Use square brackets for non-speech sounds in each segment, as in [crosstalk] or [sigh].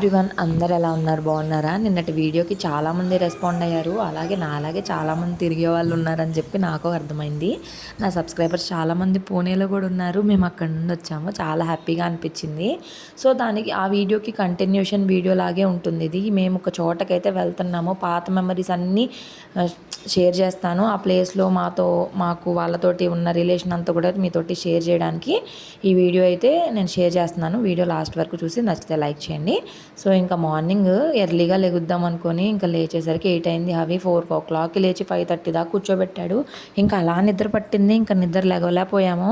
Everyone అందరు ఎలా ఉన్నారు? బాగున్నారా? నిన్నటి వీడియోకి చాలామంది రెస్పాండ్ అయ్యారు. అలాగే నా అలాగే చాలామంది తిరిగే వాళ్ళు ఉన్నారని చెప్పి నాకు అర్థమైంది. నా సబ్స్క్రైబర్స్ చాలామంది పూణేలో కూడా ఉన్నారు. మేము అక్కడి నుండి వచ్చాము. చాలా హ్యాపీగా అనిపించింది. సో దానికి ఆ వీడియోకి కంటిన్యూషన్ వీడియో లాగే ఉంటుంది ఇది. మేము ఒక చోటకైతే వెళ్తున్నాము. పాత మెమరీస్ అన్నీ షేర్ చేస్తాను. ఆ ప్లేస్లో మాతో మాకు వాళ్ళతోటి ఉన్న రిలేషన్ అంతా కూడా మీతోటి షేర్ చేయడానికి ఈ వీడియో అయితే నేను షేర్ చేస్తున్నాను. వీడియో లాస్ట్ వరకు చూసి నచ్చితే లైక్ చేయండి. సో ఇంకా మార్నింగ్ ఎర్లీగా లెగుద్దాం అనుకొని ఇంకా లేచేసరికి ఎయిట్ అయింది అవి ఫోర్ ఓ క్లాక్ లేచి ఫైవ్ థర్టీ దాకా కూర్చోబెట్టాడు. ఇంకా అలా నిద్ర పట్టింది ఇంకా నిద్ర లెగలేకపోయాము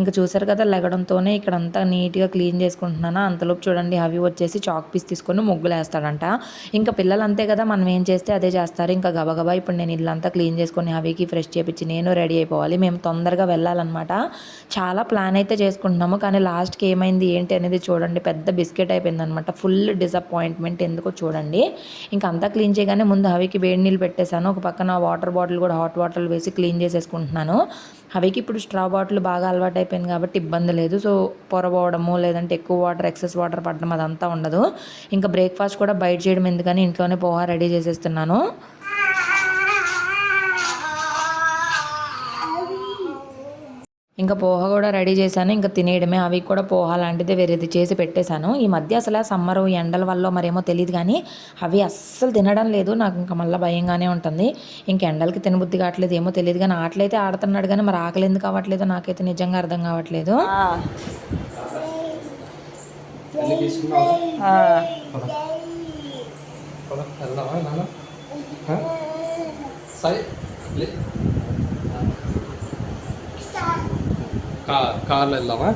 ఇంకా చూసారు కదా లెగడంతోనే ఇక్కడ అంతా నీట్గా క్లీన్ చేసుకుంటున్నాను? అంతలోపు చూడండి అవి వచ్చేసి చాక్ పీస్ తీసుకొని ముగ్గులు వేస్తాడంట ఇంకా పిల్లలు అంతే కదా మనం ఏం చేస్తే అదే చేస్తారు. ఇంకా గబగబా ఇప్పుడు నేను ఇల్లంతా క్లీన్ చేసుకొని అవికి ఫ్రెష్ చేపించి నేను రెడీ అయిపోవాలి. మేము తొందరగా వెళ్ళాలన్నమాట. చాలా ప్లాన్ అయితే చేసుకుంటున్నాము కానీ లాస్ట్కి ఏమైంది ఏంటి అనేది చూడండి పెద్ద బిస్కెట్ అయిపోయింది అనమాట ఫుల్ డిసప్పాయింట్మెంట్ ఎందుకో చూడండి. ఇంకా అంతా క్లీన్ చేయగానే ముందు హవికి వేడి నీళ్ళు పెట్టేశాను. ఒక పక్కన వాటర్ బాటిల్ కూడా హాట్ వాటర్ వేసి క్లీన్ చేసేసుకుంటున్నాను. హవికి ఇప్పుడు స్ట్రా బాటిల్ బాగా అలవాటు అయిపోయింది కాబట్టి ఇబ్బంది లేదు. సో పొరబోవడము లేదంటే ఎక్కువ వాటర్ ఎక్సెస్ వాటర్ పడడం అదంతా ఉండదు. ఇంకా బ్రేక్ఫాస్ట్ కూడా బయట చేయడం ఎందుకని ఇంట్లోనే పోహా రెడీ చేసేస్తున్నాను. ఇంకా పోహ కూడా రెడీ చేశాను. ఇంకా తినేయడమే. అవి కూడా పోహ లాంటిది వేరేది చేసి పెట్టేశాను. ఈ మధ్య అసలు సమ్మర్ ఎండల వల్ల మరేమో తెలియదు కానీ అవి అస్సలు తినడం లేదు. నాకు ఇంకా మళ్ళీ భయంగానే ఉంటుంది. ఇంక ఎండలకి తినబుద్ధి కావట్లేదు ఏమో తెలియదు కానీ ఆటలైతే ఆడుతున్నాడు కానీ మరి ఆకలి ఎందుకు కావట్లేదు నాకైతే నిజంగా అర్థం కావట్లేదు? సరే. కా కార్లో వెళ్దామా?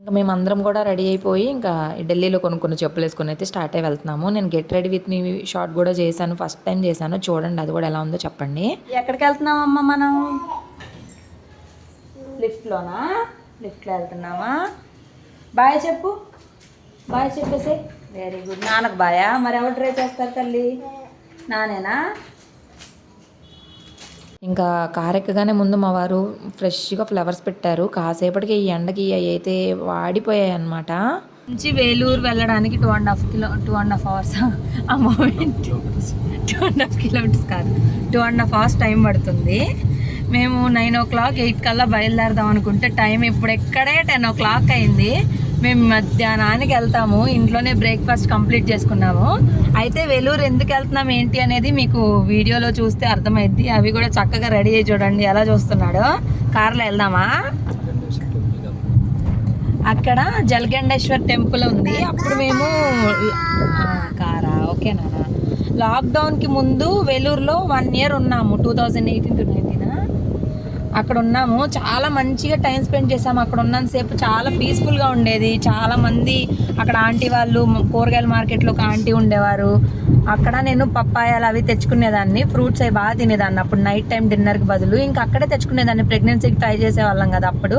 ఇంకా మేమందరం కూడా రెడీ అయిపోయి ఇంకా ఢిల్లీలో కొనుక్కున్న చెప్పులు వేసుకొని అయితే స్టార్ట్ అయి వెళ్తున్నాము. నేను get ready with me short కూడా చేశాను ఫస్ట్ టైం చేశాను. చూడండి అది కూడా ఎలా ఉందో చెప్పండి. ఎక్కడికి వెళ్తున్నామమ్మా మనం? లిఫ్ట్లోనా? లిఫ్ట్లో వెళ్తున్నామా బాయ్ చెప్పు. బాయ్ చెప్పేసి వెరీ గుడ్ నాన్నకు బాయా? మరి ఎవరు ట్రై చేస్తారు తల్లి? నానేనా? ఇంకా కార్ ఎక్కగానే ముందు మా వారు ఫ్రెష్గా ఫ్లవర్స్ పెట్టారు. కాసేపటికి ఈ ఎండకి అవి అయితే వాడిపోయాయి అన్నమాట నుంచి వేలూరు వెళ్ళడానికి two and half kilo two and half hours amount two and half kilometres కాదు. Two and half hours time పడుతుంది. మేము నైన్ ఓ క్లాక్ ఎయిట్ కల్లా బయలుదేరదాం అనుకుంటే టైం ఇప్పుడు ఎక్కడే టెన్ ఓ క్లాక్ అయింది. మేము మధ్యాహ్నానికి వెళ్తాము. ఇంట్లోనే బ్రేక్ఫాస్ట్ కంప్లీట్ చేసుకున్నాము. అయితే వెలూరు ఎందుకు వెళ్తున్నాం ఏంటి అనేది మీకు వీడియోలో చూస్తే అర్థమైద్ది. అవి కూడా చక్కగా రెడీ అయ్యి చూడండి. ఎలా చూస్తున్నాడో. కార్లో వెళ్దామా? అక్కడ జలగండేశ్వర్ టెంపుల్ ఉంది. అప్పుడు మేము కారా? ఓకేనా? లాక్డౌన్కి ముందు వేలూరులో వన్ ఇయర్ ఉన్నాము. Two thousand eighteen to nineteen అక్కడ ఉన్నాము చాలా మంచిగా టైం స్పెండ్ చేసాము అక్కడ ఉన్నంతసేపు చాలా పీస్ఫుల్గా ఉండేది. చాలామంది అక్కడ ఆంటీ వాళ్ళు కూరగాయల మార్కెట్లో ఒక ఆంటీ ఉండేవారు. అక్కడ నేను పప్పాయాలు అవి తెచ్చుకునేదాన్ని ఫ్రూట్స్ అవి బాగా తినేదాన్ని. అప్పుడు నైట్ టైం డిన్నర్కి బదులు ఇంకా అక్కడే తెచ్చుకునేదాన్ని ప్రెగ్నెన్సీకి ట్రై చేసేవాళ్ళం కదా అప్పుడు.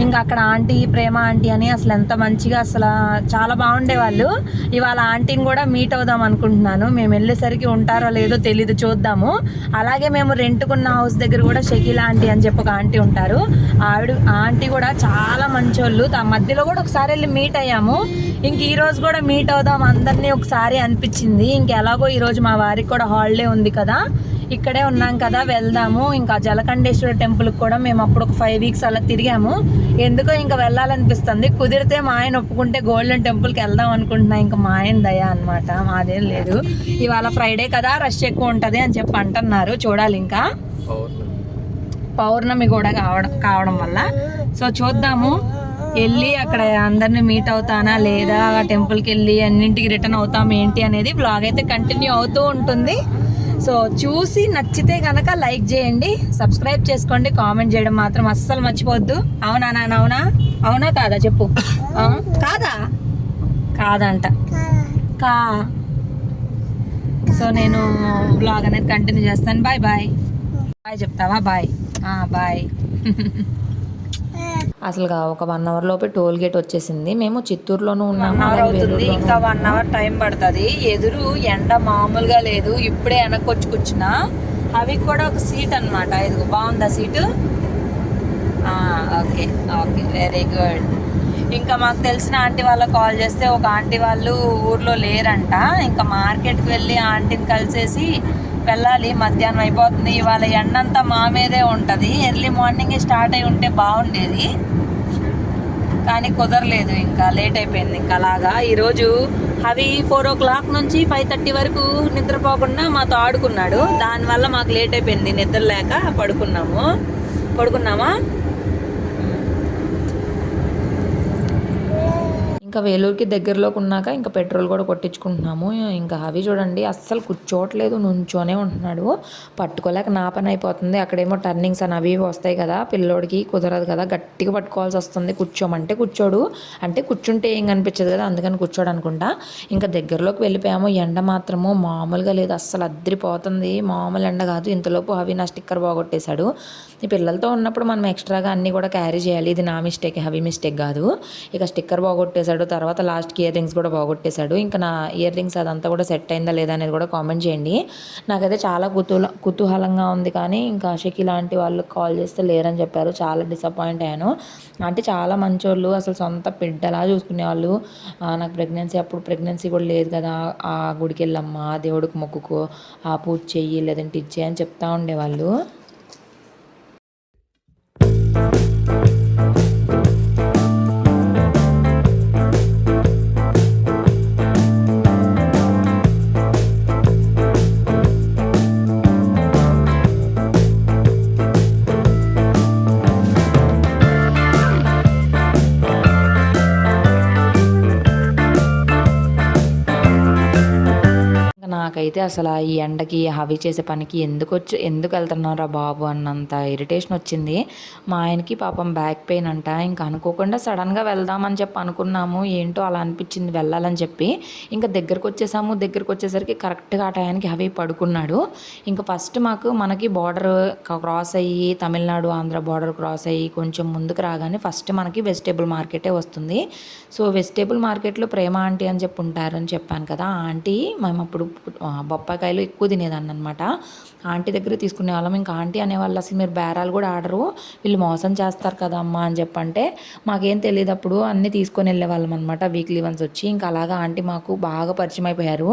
ఇంకా అక్కడ ఆంటీ ప్రేమ ఆంటీ అని అసలు ఎంత మంచిగా అసలు చాలా బాగుండేవాళ్ళు. ఇవాళ ఆంటీని కూడా మీట్ అవుదాం అనుకుంటున్నాను. మేము వెళ్ళేసరికి ఉంటారో లేదో తెలీదు చూద్దాము. అలాగే మేము రెంట్కున్న హౌస్ దగ్గర కూడా షకీల్ ఆంటీ అని చెప్పి ఒక ఆంటీ ఉంటారు. ఆవిడ ఆంటీ కూడా చాలా మంచోళ్ళు. ఆ మధ్యలో కూడా ఒకసారి వెళ్ళి మీట్ అయ్యాము. ఇంక ఈరోజు కూడా మీట్ అవుదాం అందరినీ ఒకసారి అనిపించింది. ఇంక ఎలాగో ఈ రోజు మా వారికి కూడా హాలిడే ఉంది కదా. ఇక్కడే ఉన్నాం కదా వెళ్దాము. ఇంకా జలకండేశ్వర టెంపుల్కి కూడా మేము అప్పుడు ఒక ఫైవ్ వీక్స్ అలా తిరిగాము. ఎందుకో ఇంకా వెళ్ళాలనిపిస్తుంది. కుదిరితే మా ఆయన ఒప్పుకుంటే గోల్డెన్ టెంపుల్కి వెళ్దాం అనుకుంటున్నా. ఇంకా మా ఆయన దయ అనమాట మాదేం లేదు. ఇవాళ ఫ్రైడే కదా రష్ ఎక్కువ ఉంటుంది అని చెప్పి అంటున్నారు. చూడాలి ఇంకా. పౌర్ణమి కూడా కావడం కావడం వల్ల. సో చూద్దాము. వెళ్ళి అక్కడ అందరిని మీట్ అవుతానా లేదా? ఆ టెంపుల్కి వెళ్ళి అన్నింటికి రిటర్న్ అవుతాం ఏంటి అనేది బ్లాగ్ అయితే కంటిన్యూ అవుతూ ఉంటుంది. సో చూసి నచ్చితే కనుక లైక్ చేయండి. సబ్స్క్రైబ్ చేసుకోండి. కామెంట్ చేయడం మాత్రం అస్సలు మర్చిపోవద్దు. అవునా నాన్న అవునా? అవునా కాదా? చెప్పు. కాదా? కాదంట. కా. సో నేను బ్లాగ్ అనేది కంటిన్యూ చేస్తాను. బాయ్ బాయ్ బాయ్ చెప్తావా? బాయ్ బాయ్ [laughs] అసలు ఒక వన్ అవర్ లోపే టోల్ గేట్ వచ్చేసింది. మేము చిత్తూరులోనూ ఉన్నాము. అవుతుంది. ఇంకా వన్ అవర్ టైం పడుతుంది. ఎదురు ఎండ మామూలుగా లేదు. ఇప్పుడే వెనక్కొచ్చి కూర్చున్నా అవి కూడా ఒక సీట్ అన్నమాట. ఇదిగో బాగుందా seat? Okay. Okay. Very good. ఇంకా మాకు తెలిసిన ఆంటీ వాళ్ళకి కాల్ చేస్తే ఒక ఆంటీ వాళ్ళు ఊర్లో లేరంట. ఇంకా మార్కెట్కి వెళ్ళి ఆంటీని కలిసేసి వెళ్ళాలి మధ్యాహ్నం అయిపోతుంది. ఇవాళ ఎండంతా మా మీదే ఉంటుంది. ఎర్లీ మార్నింగ్ స్టార్ట్ అయి ఉంటే బాగుండేది. కానీ కుదరలేదు ఇంకా. లేట్ అయిపోయింది ఇంకా అలాగా. ఈరోజు అవి ఫోర్ ఓ క్లాక్ నుంచి ఫైవ్ థర్టీ వరకు నిద్రపోకుండా మాతో ఆడుకున్నాడు. దానివల్ల మాకు లేట్ అయిపోయింది. నిద్ర లేక పడుకున్నాము. పడుకున్నామా? ఇంకా వేలూరుకి దగ్గరలోకి ఉన్నాక ఇంకా పెట్రోల్ కూడా కొట్టించుకుంటున్నాము. ఇంకా అవి చూడండి అస్సలు కూర్చోవట్లేదు నుంచోనే ఉంటున్నాడు. పట్టుకోలేక నా పని అయిపోతుంది. అక్కడేమో టర్నింగ్స్ అని అవి వస్తాయి కదా పిల్లోడికి కుదరదు కదా గట్టిగా పట్టుకోవాల్సి వస్తుంది. కూర్చోమంటే కూర్చోడు. అంటే కూర్చుంటే ఏం కనిపించదు కదా అందుకని కూర్చోడు అనుకుంటా. ఇంకా దగ్గరలోకి వెళ్ళిపోయాము. ఎండ మాత్రము మామూలుగా లేదు. అస్సలు అద్దరిపోతుంది మామూలు ఎండ కాదు. ఇంతలోపు అవి నా స్టిక్కర్ బాగొట్టేశాడు ఈ పిల్లలతో ఉన్నప్పుడు మనం ఎక్స్ట్రాగా అన్నీ కూడా క్యారీ చేయాలి. ఇది నా మిస్టేక్ హెవీ మిస్టేక్ కాదు. ఇక స్టిక్కర్ బాగొట్టేశాడు తర్వాత లాస్ట్కి ఇయర్ రింగ్స్ కూడా బాగొట్టేశాడు. ఇంకా నా ఇయర్ రింగ్స్ అదంతా కూడా సెట్ అయిందా లేదా అనేది కూడా కామెంట్ చేయండి. నాకైతే చాలా కుతూహల కుతూహలంగా ఉంది కానీ ఇంకా షకి లాంటి వాళ్ళు కాల్ చేస్తే లేరని చెప్పారు. చాలా డిసప్పాయింట్ అయ్యాను. అంటే చాలా మంచోళ్ళు అసలు సొంత బిడ్డలా చూసుకునే వాళ్ళు. నాకు ప్రెగ్నెన్సీ అప్పుడు ప్రెగ్నెన్సీ కూడా లేదు కదా. ఆ గుడికి వెళ్ళమ్మా దేవుడికి మొక్కుకో ఆ పూజ చెయ్యి లేదంటే ఇచ్చే అని చెప్తా ఉండేవాళ్ళు. నాకైతే అసలు ఈ ఎండకి హవి చేసే పనికి ఎందుకు వచ్చి ఎందుకు వెళ్తున్నారా బాబు అన్నంత ఇరిటేషన్ వచ్చింది. మా ఆయనకి పాపం బ్యాక్ పెయిన్ అంట. ఇంకా అనుకోకుండా సడన్గా వెళ్దామని చెప్పి అనుకున్నాము. ఏంటో అలా అనిపించింది వెళ్ళాలని చెప్పి. ఇంకా దగ్గరకు వచ్చేసాము. దగ్గరకు వచ్చేసరికి కరెక్ట్గా ఆ టయానికి హవి పడుకున్నాడు. ఇంకా ఫస్ట్ మాకు మనకి బార్డర్ క్రాస్ అయ్యి తమిళనాడు ఆంధ్ర బార్డర్ క్రాస్ అయ్యి కొంచెం ముందుకు రాగానే ఫస్ట్ మనకి వెజిటేబుల్ మార్కెటే వస్తుంది. సో వెజిటేబుల్ మార్కెట్లో ప్రేమ ఆంటీ అని చెప్పి ఉంటారని చెప్పాను కదా. ఆ ఆంటీ మేము అప్పుడు బొప్పాయికాయలు ఎక్కువ తినేదాన్ని అనమాట ఆంటీ దగ్గర తీసుకునే వాళ్ళం. ఇంకా ఆంటీ అనేవాళ్ళు అసలు మీరు బేరాలు కూడా ఆడరు. వీళ్ళు మోసం చేస్తారు కదమ్మా అని చెప్పంటే మాకేం తెలియదు అప్పుడు. అన్నీ తీసుకొని వెళ్ళేవాళ్ళం అనమాట వీక్లీ వన్స్ వచ్చి. ఇంకా అలాగా ఆంటీ మాకు బాగా పరిచయం అయిపోయారు.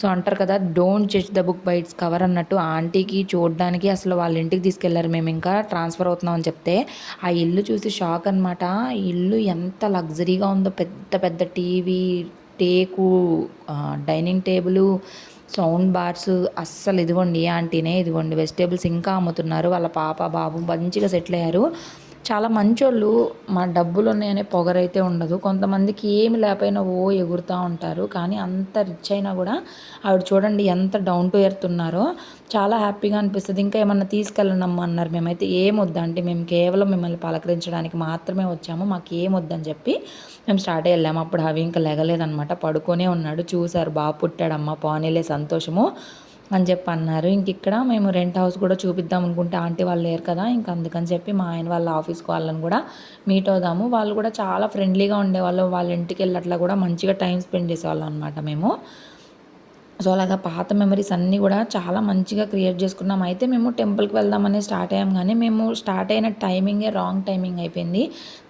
సో అంటారు కదా don't judge the book by its cover అన్నట్టు ఆంటీకి చూడడానికి అసలు వాళ్ళ ఇంటికి తీసుకెళ్ళారు మేము. ఇంకా ట్రాన్స్ఫర్ అవుతున్నాం అని చెప్తే ఆ ఇల్లు చూసి షాక్ అనమాట ఇల్లు ఎంత లగ్జరీగా ఉందో. పెద్ద పెద్ద టీవీ టేకు డైనింగ్ టేబుల్ సౌండ్ బార్స్ అస్సలు ఇదిగోండి ఆంటీనే ఇదిగోండి వెజిటేబుల్స్ ఇంకా అమ్ముతున్నారు. వాళ్ళ పాప బాబు మంచిగా సెటిల్ అయ్యారు. చాలా మంచోళ్ళు మా డబ్బులు ఉన్నాయనే పొగరైతే ఉండదు. కొంతమందికి ఏమి లేకపోయినా ఓ ఎగురుతూ ఉంటారు. కానీ అంత రిచ్ అయినా కూడా ఆవిడ చూడండి ఎంత డౌన్ టు ఎర్త్ ఉన్నారో చాలా హ్యాపీగా అనిపిస్తుంది. ఇంకా ఏమన్నా తీసుకెళ్ళనమ్మా అన్నారు. మేమైతే ఏం అంటే మేము కేవలం మిమ్మల్ని పలకరించడానికి మాత్రమే వచ్చాము. మాకు ఏం వద్దని చెప్పి మేము స్టార్ట్ వెళ్ళాము. అప్పుడు అవి ఇంకా లెగలేదనమాట పడుకొనే ఉన్నాడు. చూశారు. బాగా పుట్టాడమ్మ. పోనీలే సంతోషము. అని చెప్పి అన్నారు. ఇంక ఇక్కడ మేము రెంట్ హౌస్ కూడా చూపిద్దాం అనుకుంటే ఆంటీ వాళ్ళు లేరు కదా ఇంక అందుకని చెప్పి మా ఆయన వాళ్ళ ఆఫీస్కి వాళ్ళని కూడా మీట్ అవుదాము. వాళ్ళు కూడా చాలా ఫ్రెండ్లీగా ఉండేవాళ్ళు. వాళ్ళ ఇంటికి వెళ్ళట్లా కూడా మంచిగా టైం స్పెండ్ చేసేవాళ్ళం అనమాట మేము. సో అలాగా పాత మెమరీస్ అన్నీ కూడా చాలా మంచిగా క్రియేట్ చేసుకున్నాం. అయితే మేము టెంపుల్కి వెళ్దామని స్టార్ట్ అయ్యాం కానీ మేము స్టార్ట్ అయిన టైమింగే రాంగ్ టైమింగ్ అయిపోయింది.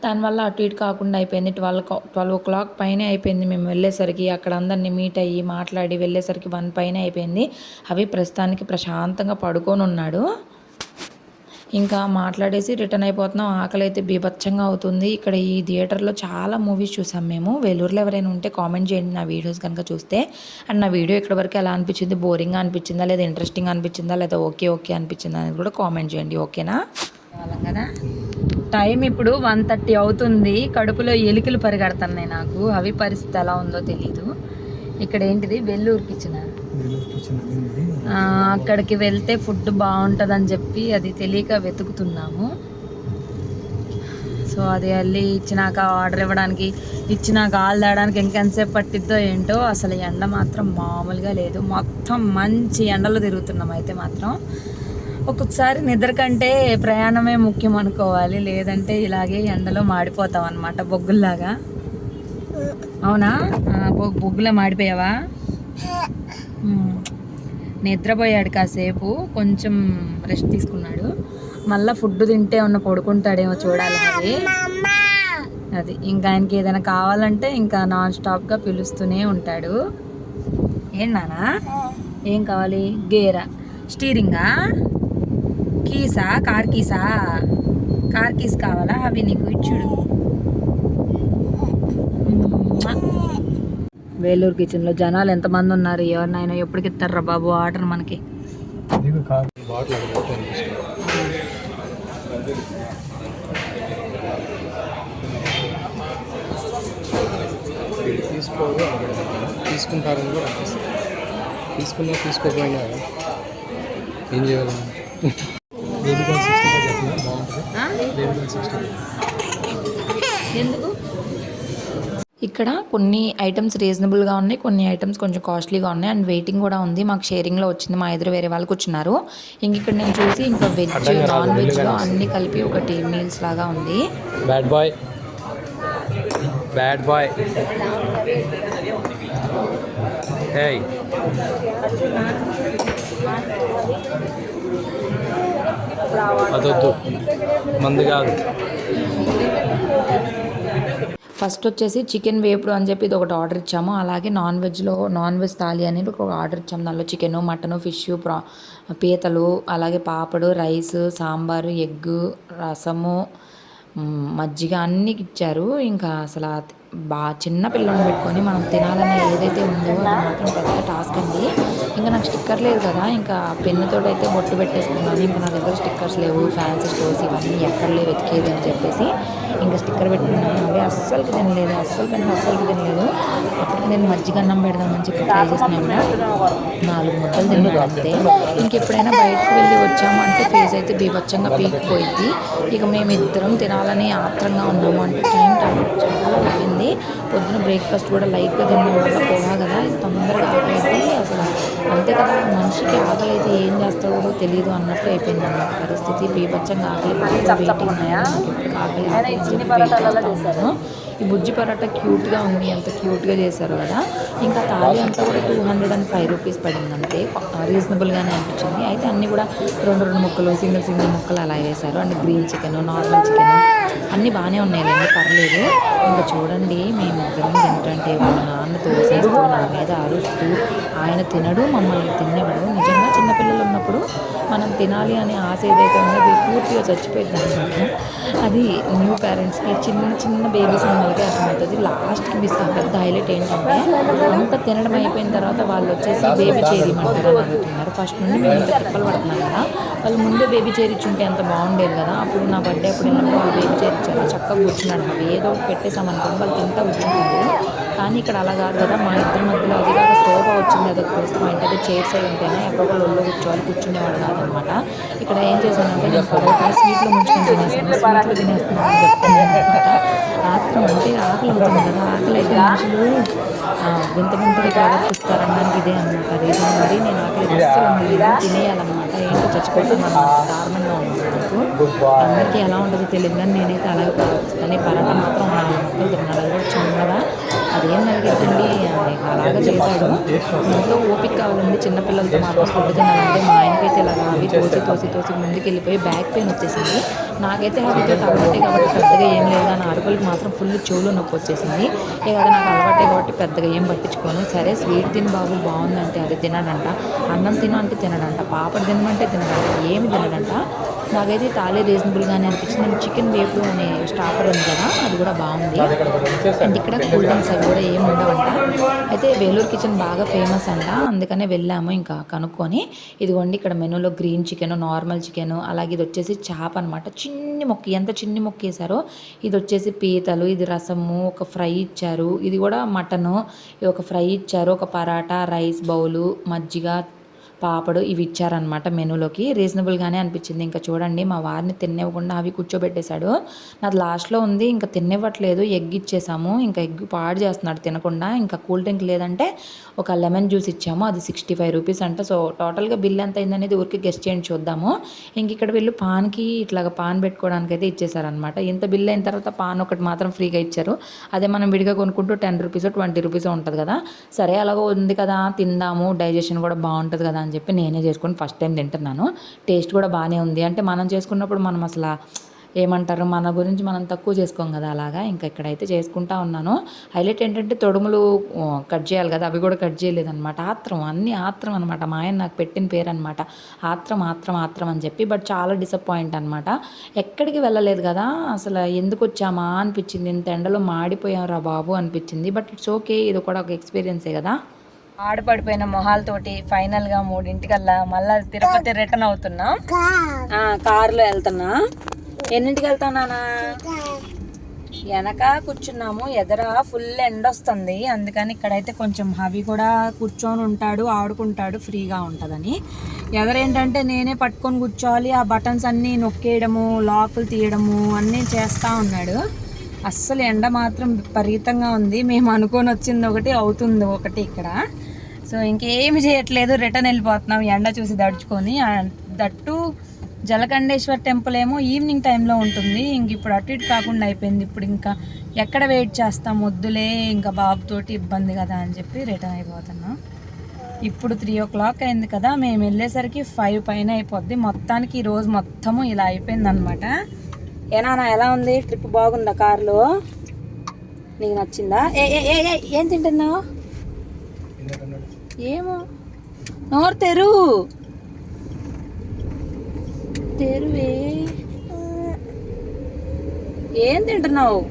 దానివల్ల అటు ఇటు కాకుండా అయిపోయింది. ట్వెల్వ్ ట్వెల్వ్ ఓ క్లాక్ పైనే అయిపోయింది మేము వెళ్ళేసరికి. అక్కడ అందరినీ మీట్ అయ్యి మాట్లాడి వెళ్ళేసరికి వన్ పైన అయిపోయింది. అవి ప్రస్తుతానికి ప్రశాంతంగా పడుకొని ఉన్నాడు. ఇంకా మాట్లాడేసి రిటర్న్ అయిపోతున్నాం. ఆకలి అయితే బీభత్సంగా అవుతుంది. ఇక్కడ ఈ థియేటర్లో చాలా మూవీస్ చూసాం మేము. వేలూరులో ఎవరైనా ఉంటే కామెంట్ చేయండి. నా వీడియోస్ కనుక చూస్తే. అండ్ నా వీడియో ఇక్కడ వరకు ఎలా అనిపించింది? బోరింగ్గా అనిపించిందా? లేదా ఇంట్రెస్టింగ్ అనిపించిందా? లేదా ఓకే ఓకే అనిపించిందా? అనేది కూడా కామెంట్ చేయండి. ఓకేనా? కదా టైం ఇప్పుడు వన్ థర్టీ అవుతుంది. కడుపులో ఎలికలు పరిగెడుతున్నాయి నాకు. అవి పరిస్థితి ఎలా ఉందో తెలీదు. ఇక్కడ ఏంటిది? వెల్లూరు కిచెన్? అక్కడికి వెళ్తే ఫుడ్ బాగుంటుందని చెప్పి అది తెలియక వెతుకుతున్నాము. సో అది వెళ్ళి ఇచ్చినాక ఆర్డర్ ఇవ్వడానికి ఇచ్చినాక ఆల్ తేయడానికి ఇంకెంతసేపు పట్టిద్దో ఏంటో అసలు ఎండ మాత్రం మామూలుగా లేదు. మొత్తం మంచి ఎండలో తిరుగుతున్నాం అయితే మాత్రం. ఒక్కొక్కసారి నిద్ర కంటే ప్రయాణమే ముఖ్యం అనుకోవాలి. లేదంటే ఇలాగే ఎండలో మాడిపోతాం అనమాట బొగ్గుల్లాగా. అవునా? బొగ్గులో మాడిపోయావా. నిద్రపోయాడు కాసేపు కొంచెం రెస్ట్ తీసుకున్నాడు. మళ్ళీ ఫుడ్ తింటే ఉన్న పడుకుంటాడేమో చూడాలి అది అది ఇంకా ఆయనకి ఏదైనా కావాలంటే ఇంకా నాన్ స్టాప్గా పిలుస్తూనే ఉంటాడు. ఏం నానా ఏం కావాలి? గేరా. స్టీరింగా? కీసా? కార్ కీసా? కార్ కీస్ కావాలా? అవి నీకు ఇచ్చుడు. వేలూరు కిచెన్లో జనాలు ఎంతమంది ఉన్నారు? ఎవరినైనా ఎప్పటికి ఇస్తారా బాబు ఆర్డర్ మనకి? అక్కడ తీసుకుంటారని కూడా అనిపిస్తుంది. తీసుకున్నా తీసుకోకపోయినా ఏం చేయాలి బేబీ ఇక్కడ కొన్ని ఐటమ్స్ రీజనబుల్గా ఉన్నాయి కొన్ని ఐటమ్స్ కొంచెం కాస్ట్లీగా ఉన్నాయి. అండ్ వెయిటింగ్ కూడా ఉంది. మాకు షేరింగ్లో వచ్చింది మా ఎదురు వేరే వాళ్ళు కూర్చున్నారు. ఇంక ఇక్కడ నేను చూసి ఇంకా వెజ్ నాన్ వెజ్లో అన్ని కలిపి ఒకటి మీల్స్ లాగా ఉంది. బ్యాడ్ బాయ్ బ్యాడ్ బాయ్ అదొద్దు. మంది కాదు. ఫస్ట్ వచ్చేసి చికెన్ వేపుడు అని చెప్పి ఇది ఒకటి ఆర్డర్ ఇచ్చాము. అలాగే నాన్ వెజ్లో నాన్ వెజ్ థాలీ అనేది ఒక ఆర్డర్ ఇచ్చాము. దానిలో చికెను మటను ఫిష్ ప్రా పీతలు అలాగే పాపడు రైస్ సాంబారు ఎగ్గు రసము మజ్జిగ అన్నీ ఇచ్చారు. ఇంకా అసలు బాగా బా చిన్న పిల్లల్ని పెట్టుకొని మనం తినాలని ఏదైతే ఉందో అది మాత్రం పెద్ద టాస్క్ అండి. ఇంకా నాకు స్టిక్కర్ లేదు కదా ఇంకా పెన్నుతోటి అయితే బొట్టు పెట్టేసుకున్నాను. ఇంకా నా దగ్గర స్టిక్కర్స్ లేవు ఫ్యాన్సీ స్టోర్స్ ఇవన్నీ ఎక్కడ లేవు వెతికేది అని చెప్పేసి ఇంకా స్టిక్కర్ పెట్టుకున్నాను. అవి అస్సలు తినలేదు అస్సలు పెన్ను అస్సలు తినలేదు. అప్పటికి నేను మజ్జిగ అన్నం పెడదామని చెప్పి ట్రై చేసినాను నాలుగు ముద్దలు తిన్నాడు అంతే. ఇంకెప్పుడైనా బయటకు వెళ్ళి వచ్చామంటే ఫేస్ అయితే బీభత్సంగా పీకిపోయింది ఇక మేము ఇద్దరం తినాలని ఆత్రంగా ఉన్నాము అంటే టైం చాలా అయిపోయింది. పొద్దున బ్రేక్ఫాస్ట్ కూడా లైట్గా తినడం వల్ల పోగా కదా తొందరగా ఆకలి అసలు అంతే కదా మనిషికి ఆకలి అయితే ఏం చేస్తాడో తెలియదు అన్నట్టు అయిపోయింది అన్నమాట పరిస్థితి. బీభత్సంగా ఆకలి వెయిటింగ్ ఆకలి ఈ బుజ్జి పరోటా క్యూట్గా ఉంది ఎంత క్యూట్గా చేశారు కదా. ఇంకా థాలీ అంతా కూడా two hundred and five rupees పడింది అంతే రీజనబుల్గానే అనిపించింది. అయితే అన్నీ కూడా రెండు రెండు ముక్కలు సింగిల్ సింగిల్ ముక్కలు అలా వేశారు. And green chicken normal chicken అన్నీ బాగానే ఉన్నాయిలేండి పర్లేదు. ఇంకా చూడండి మేమిద్దరం తింటుంటే వాళ్ళ నాన్న తోసేస్తూ నా మీద అరుస్తూ ఆయన తినడు మమ్మల్ని తినేవాడు. నిజంగా చిన్నపిల్లలు ఉన్నప్పుడు మనం తినాలి అనే ఆశ ఏదైతే ఉందో అది పూర్తిగా చచ్చిపోయింది అనమాట అది న్యూ పేరెంట్స్కి చిన్న చిన్న బేబీస్ ఉన్న వాళ్ళకి అర్థమవుతుంది. లాస్ట్కి మిస్ పెద్ద హైలైట్ ఏంటంటే అంత తినడం అయిపోయిన తర్వాత వాళ్ళు వచ్చేసి బేబీ చేరియమంటారు అని అడుగుతున్నారు ఫస్ట్ నుండి మేము ఇంత తిప్పలు పడుతున్నాం కదా వాళ్ళు ముందే బేబీ చేరిచ్చుంటే ఎంత బాగుండేది కదా అప్పుడు నా బర్త్డే అప్పుడు వెళ్ళినప్పుడు వాళ్ళు బేబీ చేరిచ్చారు. చక్కగా కూర్చున్నాడు. అవి ఏదో ఒకటి పెట్టేసామనుకోండి వాళ్ళు తింటా కూర్చుంటారు. కానీ ఇక్కడ అలా కాదు కదా మా ఇద్దరి మధ్యలో అది కాక సోఫా వచ్చింది అదొక ప్లస్ పాయింట్. అదే చైర్స్ అయి ఉంటేనే ఎక్కడొకళ్ళు ఒళ్ళు కూర్చోవాలి కూర్చునేవాడు కాదనమాట. ఇక్కడ ఏం చేశానంటే నేను పరోటా స్వీట్లో ముంచుకొని తినేసాను. స్వీట్లు తినేస్తున్నాను అని చెప్తాను అనమాట. ఆత్రం అంటే ఆకలి అవుతుంది కదా ఆకలి అయితే మనుషులు వింత వింతగా ప్రవర్తిస్తారనడానికి ఇదే అనమాట రీజన్ మరి నేను ఆకలి అస్సలు తినేయాలన్నమాట. ఏంటో చచ్చిపోతున్నాను దారుణంగా ఉంది నాకు. అందరికీ ఎలా ఉంటుందో తెలియదు కానీ నేనైతే అలాగే ప్రవర్తిస్తాను. పరాటం మాత్రం నాలుగు మొక్కలు తిన్నాడు అది కూడా చిన్నగా అదేం నలిగిద్దండి బాగా చేశాడు. ఎంతో ఓపిక కావాలండి చిన్నపిల్లలతో మాత్రం ఫుడ్ తినాలంటే మా ఆయనకైతే ఇలాగా అవి తోసి తోసి తోసి ముందుకు వెళ్ళిపోయి బ్యాక్ పెయిన్ వచ్చేసింది. నాకైతే అవితో అలవాటే కాబట్టి పెద్దగా ఏం లేదు కానీ ఆడపిల్లకి మాత్రం ఫుల్ చెవులు నొప్పి వచ్చేసింది. ఇక అది నాకు అలవాటే కాబట్టి పెద్దగా ఏం పట్టించుకోను. సరే స్వీట్ తిని బాబు బాగుందంటే అది తినడంట. అన్నం తిన అంటే తినడంట. పాపడు తినమంటే తినడంట. ఏమి తినడంట. నాకైతే తాలే రీజనబుల్గానే అనిపించింది. అండ్ చికెన్ వేపుడు అనే స్టాపర్ ఉంది కదా అది కూడా బాగుంది. అండ్ ఇక్కడ కూల్ డ్రింక్స్ అవి కూడా ఏమి ఉండవంట. అయితే వేలూరు కిచెన్ బాగా ఫేమస్ అంట. అందుకనే వెళ్ళాము ఇంకా కనుక్కొని. ఇదిగోండి ఇక్కడ మెనూలో గ్రీన్ చికెన్ నార్మల్ చికెన్ అలాగే ఇది వచ్చేసి చేప అనమాట చిన్ని మొక్క ఎంత చిన్ని మొక్క వేసారో ఇది వచ్చేసి పీతలు ఇది రసము ఒక ఫ్రై ఇచ్చారు. ఇది కూడా మటను ఇది ఒక ఫ్రై ఇచ్చారు. ఒక పరాటా రైస్ బౌలు మజ్జిగ పాపడు ఇవి ఇచ్చారనమాట మెనూలోకి. రీజనబుల్గానే అనిపించింది. ఇంకా చూడండి మా వారిని తినివ్వకుండా అవి కూర్చోబెట్టేశాడు. నాది లాస్ట్లో ఉంది ఇంకా తినివ్వట్లేదు ఎగ్ ఇచ్చేసాము. ఇంకా ఎగ్ పాడు చేస్తున్నాడు తినకుండా. ఇంకా కూల్ డ్రింక్ లేదంటే ఒక లెమన్ జ్యూస్ ఇచ్చాము. అది సిక్స్టీ ఫైవ్ రూపీస్ అంట. సో టోటల్గా బిల్ ఎంత అయిందనేది ఊరికి గెస్ట్ చేయండి చూద్దాము. ఇంక ఇక్కడ వీళ్ళు పాన్కి ఇట్లాగా పాన్ పెట్టుకోవడానికి అయితే ఇచ్చేసారనమాట ఇంత బిల్ అయిన తర్వాత పాన్ ఒకటి మాత్రం ఫ్రీగా ఇచ్చారు. అదే మనం విడిగా కొనుక్కుంటూ టెన్ రూపీస్ ట్వంటీ రూపీస్ ఉంటుంది కదా. సరే అలాగో ఉంది కదా తిందాము. డైజెషన్ కూడా బాగుంటుంది కదా అని చెప్పి నేనే చేసుకొని ఫస్ట్ టైం తింటున్నాను. టేస్ట్ కూడా బాగానే ఉంది. అంటే మనం చేసుకున్నప్పుడు మనం అసలు ఏమంటారు? మన గురించి మనం తక్కువ చేసుకోం కదా అలాగా. ఇంకా ఇక్కడైతే చేసుకుంటా ఉన్నాను. హైలైట్ ఏంటంటే తొడుములు కట్ చేయాలి కదా. అవి కూడా కట్ చేయలేదన్నమాట. ఆత్రం అన్ని ఆత్రం అనమాట మా ఆయన నాకు పెట్టిన పేరు అనమాట ఆత్రం ఆత్రం ఆత్రం అని చెప్పి బట్ చాలా డిసప్పాయింట్ అనమాట ఎక్కడికి వెళ్ళలేదు కదా. అసలు ఎందుకు వచ్చామా అనిపించింది. ఇంత ఎండలో మాడిపోయాం రా బాబు అనిపించింది. బట్ ఇట్స్ ఓకే ఇది కూడా ఒక ఎక్స్పీరియన్సే కదా. ఆడపడిపోయిన మొహాలతోటి ఫైనల్గా మూడింటికల్లా మళ్ళా తిరుపతి రిటర్న్ అవుతున్నాం. కారులో వెళ్తున్నా. ఎన్నింటికి వెళ్తాం నానా? వెనక కూర్చున్నాము. ఎదర ఫుల్ ఎండ వస్తుంది. అందుకని ఇక్కడైతే కొంచెం హవి కూడా కూర్చొని ఉంటాడు ఆడుకుంటాడు ఫ్రీగా ఉంటుందని. ఎదరేంటంటే నేనే పట్టుకొని కూర్చోవాలి ఆ బటన్స్ అన్నీ నొక్కేయడము లాకులు తీయడము అన్నీ చేస్తూ ఉన్నాడు. అస్సలు ఎండ మాత్రం విపరీతంగా ఉంది. మేము అనుకొని వచ్చింది ఒకటి అవుతుంది ఒకటి ఇక్కడ. సో ఇంకేమి చేయట్లేదు. రిటర్న్ వెళ్ళిపోతున్నాం. ఎండ చూసి దడుచుకొని. దట్టు జలకండేశ్వర్ టెంపుల్ ఏమో ఈవినింగ్ టైంలో ఉంటుంది. ఇంక ఇప్పుడు అటు ఇటు కాకుండా అయిపోయింది. ఇప్పుడు ఇంకా ఎక్కడ వెయిట్ చేస్తాం? వద్దులే ఇంకా బాబుతోటి ఇబ్బంది కదా అని చెప్పి రిటర్న్ అయిపోతున్నాం. ఇప్పుడు త్రీ ఓ క్లాక్ అయింది కదా. మేము వెళ్ళేసరికి ఫైవ్ పైన అయిపోద్ది. మొత్తానికి ఈరోజు మొత్తము ఇలా అయిపోయింది అనమాట ఏనా ఎలా ఉంది? ట్రిప్ బాగుందా? కారులో? నీకు నచ్చిందా? ఏ, ఏం తింటున్నావు? ఏమో. నోరు తెరు. తెరువే. ఏం తింటున్నావు?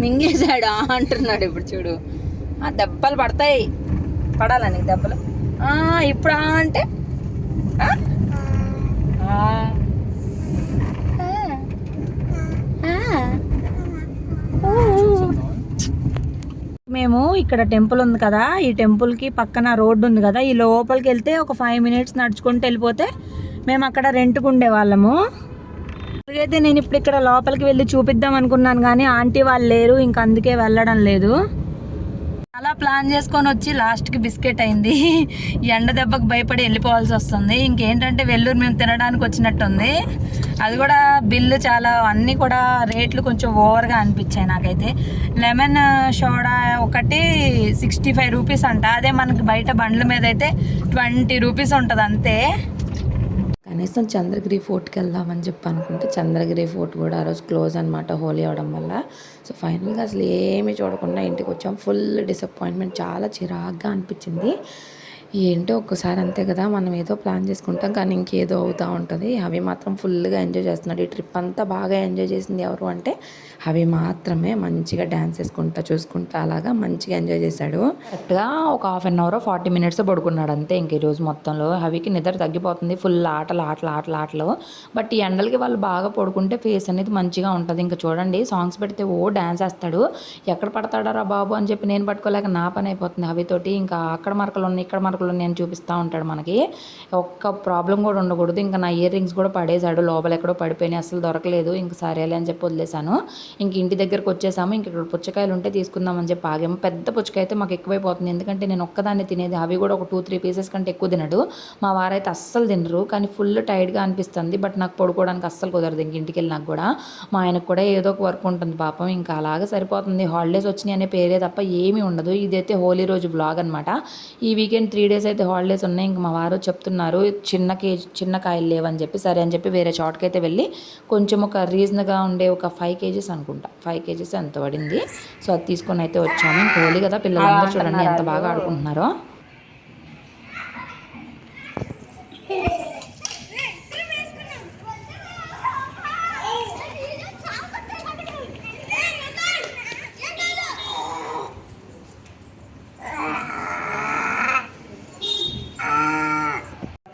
మింగేశాడు ఆ అంటున్నాడు ఇప్పుడు చూడు. ఆ దెబ్బలు పడతాయి. పడాలా నీకు దెబ్బలు? ఆ, ఇప్పుడు అంటే ఆ? ఆ. ఆ. ఆ. మేము ఇక్కడ టెంపుల్ ఉంది కదా ఈ టెంపుల్కి పక్కన రోడ్డు ఉంది కదా ఈ లోపలికి వెళ్తే ఒక ఫైవ్ మినిట్స్ నడుచుకుంటూ వెళ్ళిపోతే మేము అక్కడ రెంట్కు ఉండేవాళ్ళము అయితే నేను ఇప్పుడు ఇక్కడ లోపలికి వెళ్ళి చూపిద్దాం అనుకున్నాను కానీ ఆంటీ వాళ్ళు లేరు ఇంక అందుకే వెళ్ళడం లేదు. అలా ప్లాన్ చేసుకొని వచ్చి లాస్ట్కి బిస్కెట్ అయింది. ఎండ దెబ్బకు భయపడి వెళ్ళిపోవాల్సి వస్తుంది. ఇంకేంటంటే వెల్లూరు మేము తినడానికి వచ్చినట్టుంది. అది కూడా బిల్లు చాలా అన్నీ కూడా రేట్లు కొంచెం ఓవర్గా అనిపించాయి నాకైతే. లెమన్ సోడా ఒకటి సిక్స్టీ ఫైవ్ రూపీస్ అంట. అదే మనకి బయట బండ్ల మీద అయితే ట్వంటీ రూపీస్ ఉంటుంది అంతే. కనీసం చంద్రగిరి ఫోర్ట్కి వెళ్దామని చెప్పి అనుకుంటే చంద్రగిరి ఫోర్ట్ కూడా ఆ రోజు క్లోజ్ అనమాట హోలీ అవడం వల్ల. సో ఫైనల్గా అసలు ఏమీ చూడకుండా ఇంటికి వచ్చాం. ఫుల్ డిసప్పాయింట్మెంట్ చాలా చిరాగ్గా అనిపించింది. ఏంటో ఒక్కసారి అంతే కదా మనం ఏదో ప్లాన్ చేసుకుంటాం కానీ ఇంకేదో అవుతూ ఉంటుంది. అవి మాత్రం ఫుల్గా ఎంజాయ్ చేస్తున్నాడు. ఈ ట్రిప్ అంతా బాగా ఎంజాయ్ చేసింది ఎవరు అంటే అవి మాత్రమే మంచిగా డ్యాన్స్ వేసుకుంటా చూసుకుంటా అలాగా మంచిగా ఎంజాయ్ చేశాడు. కరెక్ట్గా ఒక half an hour forty minutes పడుకున్నాడు అంతే ఇంక ఈరోజు మొత్తంలో. హవికి నిద్ర తగ్గిపోతుంది ఫుల్ ఆటలు ఆటలు ఆటలు ఆటలు. బట్ ఈ ఎండలకి వాళ్ళు బాగా పడుకుంటే ఫేస్ అనేది మంచిగా ఉంటుంది. ఇంకా చూడండి సాంగ్స్ పెడితే ఓ డ్యాన్స్ వేస్తాడు. ఎక్కడ పడతాడారా బాబు అని చెప్పి నేను పట్టుకోలేక నా పని అయిపోతుంది హవితోటి. ఇంకా అక్కడ మరకలు ఉన్నాయి ఇక్కడ మరకలు ఉన్నాయి అని చూపిస్తూ ఉంటాడు మనకి. ఒక్క ప్రాబ్లం కూడా ఉండకూడదు. ఇంకా నా ఇయర్ రింగ్స్ కూడా పడేశాడు లోపల ఎక్కడో పడిపోయినాయి అసలు దొరకలేదు. ఇంక సరేలే అని చెప్పి వదిలేశాను. ఇంక ఇంటి దగ్గరకు వచ్చేసాము ఇంక ఇక్కడ పుచ్చకాయలు ఉంటే తీసుకుందామని చెప్పి ఆగాము. పెద్ద పుచ్చకాయ అయితే మాకు ఎక్కువైపోతుంది. ఎందుకంటే నేను ఒక్కదాన్ని తినేది అవి కూడా ఒక టూ త్రీ పీసెస్ కంటే ఎక్కువ తినడు. మా వారైతే అస్సలు తినరు కానీ ఫుల్ టైర్డ్గా అనిపిస్తుంది. బట్ నాకు పడుకోవడానికి అస్సలు కుదరదు ఇంక ఇంటికి వెళ్ళినాక కూడా. మా ఆయనకు కూడా ఏదో ఒక వర్క్ ఉంటుంది పాపం ఇంకా అలాగే సరిపోతుంది. హాలిడేస్ వచ్చినాయి అనే పేరే తప్ప ఏమీ ఉండదు. ఇదైతే హోలీ రోజు బ్లాగ్ అనమాట ఈ వీకెండ్ త్రీ డేస్ అయితే హాలిడేస్ ఉన్నాయి. ఇంక మా వారు చెప్తున్నారు చిన్న కేజీ చిన్న కాయలు లేవని చెప్పి సరే అని చెప్పి వేరే చోటకైతే వెళ్ళి కొంచెం ఒక రీజన్గా ఉండే ఒక ఫైవ్ కేజీస్ అనుకుంటా. ఫైవ్ కేజీస్ ఎంత పడింది. సో అది తీసుకొని అయితే వచ్చాము. హోలీ కదా పిల్లలందరూ చూడండి ఎంత బాగా ఆడుకుంటున్నారో.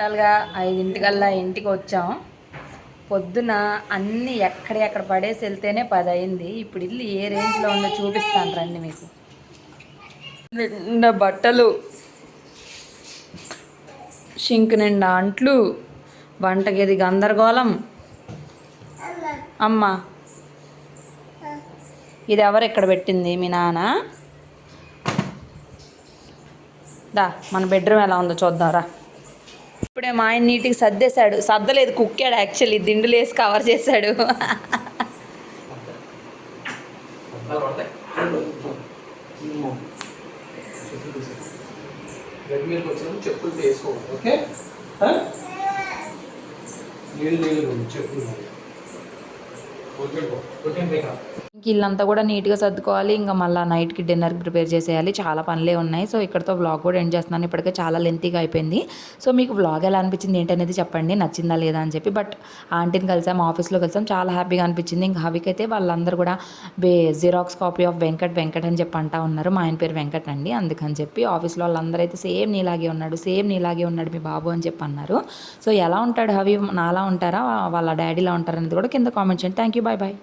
టోటల్గా ఐదింటికల్లా ఇంటికి వచ్చాం పొద్దున అన్నీ ఎక్కడెక్కడ పడేసి వెళ్తేనే పది అయింది ఇప్పుడు ఇల్లు ఏ రేంజ్లో ఉందో చూపిస్తాను రండి మీకు. నిండా బట్టలు షింక్ నిండా అంట్లు వంటగది గందరగోళం. అమ్మ ఇది ఎవరు ఎక్కడ పెట్టింది? మీ నాన్న? దా మన బెడ్రూమ్ ఎలా ఉందో చూద్దాంరా ఇప్పుడే మా ఆయన నీటికి సర్దేశాడు. సర్దలేదు కుక్కాడు యాక్చువల్లీ దిండులు వేసి కవర్ చేశాడు. రెడ్ చెప్పులు వేసుకోవాలి ఓకే నీళ్ళు నీళ్ళు చెప్పు ఇంక ఇల్లంతా కూడా నీట్గా సర్దుకోవాలి. ఇంకా మళ్ళీ నైట్కి డిన్నర్కి ప్రిపేర్ చేసేయాలి. చాలా పనులే ఉన్నాయి. సో ఇక్కడతో వ్లాగ్ కూడా ఎండ్ చేస్తున్నాను. ఇప్పటికే చాలా లెంతీగా అయిపోయింది. సో మీకు వ్లాగ్ ఎలా అనిపించింది ఏంటనేది చెప్పండి. నచ్చిందా లేదా అని చెప్పి. బట్ ఆంటీని కలిసాం ఆఫీస్లో కలిసాం. చాలా హ్యాపీగా అనిపించింది. ఇంకా హవికైతే వాళ్ళందరూ కూడా బే xerox copy of Venkat Venkat అని చెప్పి అంటా ఉన్నారు. మా ఆయన పేరు వెంకట్ అండి. అందుకని చెప్పి ఆఫీస్లో వాళ్ళందరూ అయితే సేమ్ నీలాగే ఉన్నాడు. సేమ్ నీలాగే ఉన్నాడు మీ బాబు అని చెప్పి అన్నారు. సో ఎలా ఉంటాడు హవి? నాలా ఉంటారా? వాళ్ళ డాడీలా ఉంటారనేది కూడా కింద కామెంట్ చేయండి. Thank you bye bye